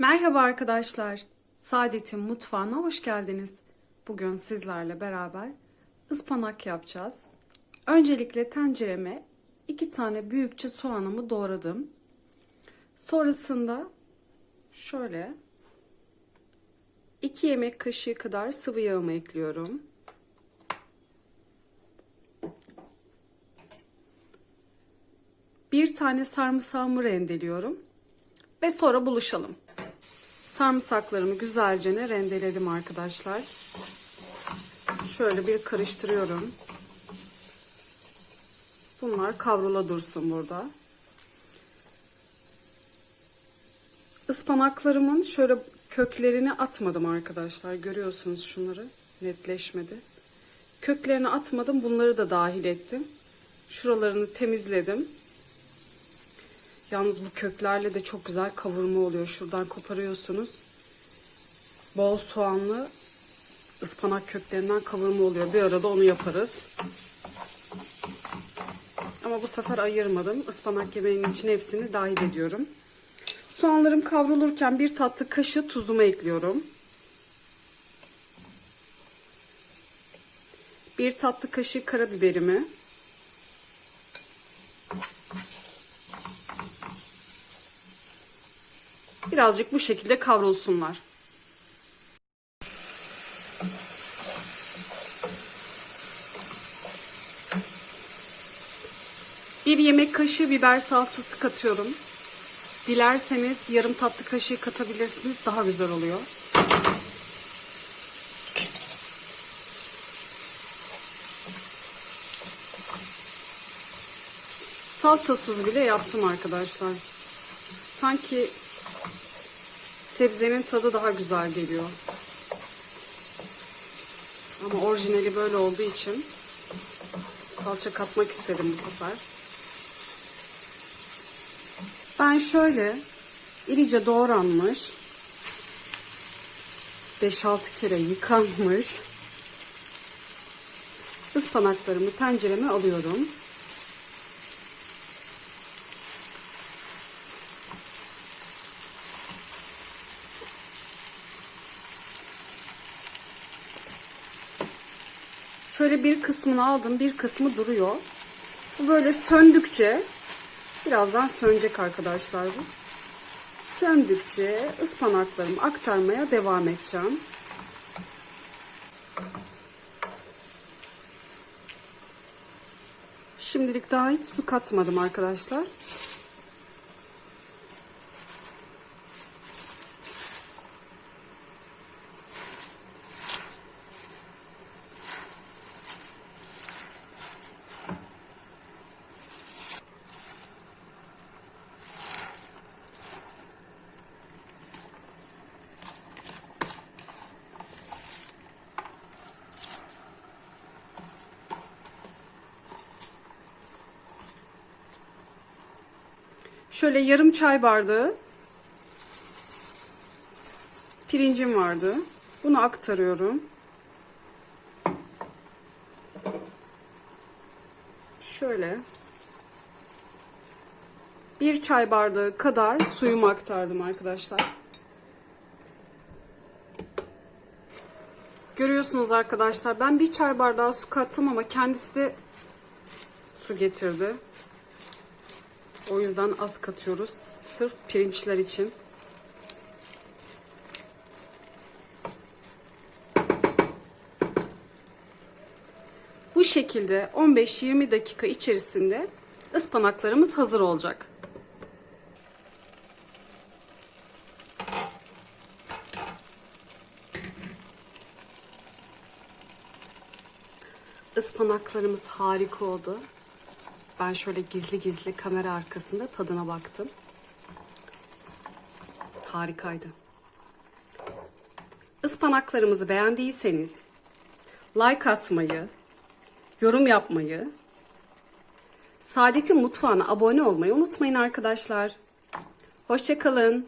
Merhaba arkadaşlar. Saadet'in mutfağına hoş geldiniz. Bugün sizlerle beraber ıspanak yapacağız. Öncelikle tencereme iki tane büyükçe soğanımı doğradım. Sonrasında şöyle 2 yemek kaşığı kadar sıvı yağımı ekliyorum. Bir tane sarımsağımı rendeliyorum ve sonra buluşalım. Sarımsaklarımı güzelce rendeledim arkadaşlar. Şöyle bir karıştırıyorum. Bunlar kavrula dursun burada. Ispanaklarımın şöyle köklerini atmadım arkadaşlar. Görüyorsunuz şunları. Netleşmedi. Köklerini atmadım. Bunları da dahil ettim. Şuralarını temizledim. Yalnız bu köklerle de çok güzel kavurma oluyor. Şuradan koparıyorsunuz. Bol soğanlı ıspanak köklerinden kavurma oluyor. Bir arada onu yaparız. Ama bu sefer ayırmadım. Ispanak yemeğinin için hepsini dahil ediyorum. Soğanlarım kavrulurken bir tatlı kaşığı tuzumu ekliyorum. Bir tatlı kaşığı karabiberimi. Birazcık bu şekilde kavrulsunlar. Bir yemek kaşığı biber salçası katıyorum. Dilerseniz yarım tatlı kaşığı katabilirsiniz. Daha güzel oluyor. Salçasız bile yaptım arkadaşlar. Sanki sebzenin tadı daha güzel geliyor. Ama orijinali böyle olduğu için salça katmak istedim bu sefer. Ben şöyle irice doğranmış 5-6 kere yıkanmış ıspanaklarımı tencereme alıyorum. Şöyle bir kısmını aldım, bir kısmı duruyor. Böyle söndükçe, birazdan sönecek arkadaşlar bu. Söndükçe ıspanaklarımı aktarmaya devam edeceğim. Şimdilik daha hiç su katmadım arkadaşlar. Şöyle yarım çay bardağı pirincim vardı. Bunu aktarıyorum. Şöyle bir çay bardağı kadar suyumu aktardım arkadaşlar. Görüyorsunuz arkadaşlar ben bir çay bardağı su kattım ama kendisi de su getirdi. O yüzden az katıyoruz. Sırf pirinçler için. Bu şekilde 15-20 dakika içerisinde ıspanaklarımız hazır olacak. Ispanaklarımız harika oldu. Ben şöyle gizli gizli kamera arkasında tadına baktım. Harikaydı. Ispanaklarımızı beğendiyseniz like atmayı, yorum yapmayı, Saadet'in mutfağına abone olmayı unutmayın arkadaşlar. Hoşçakalın.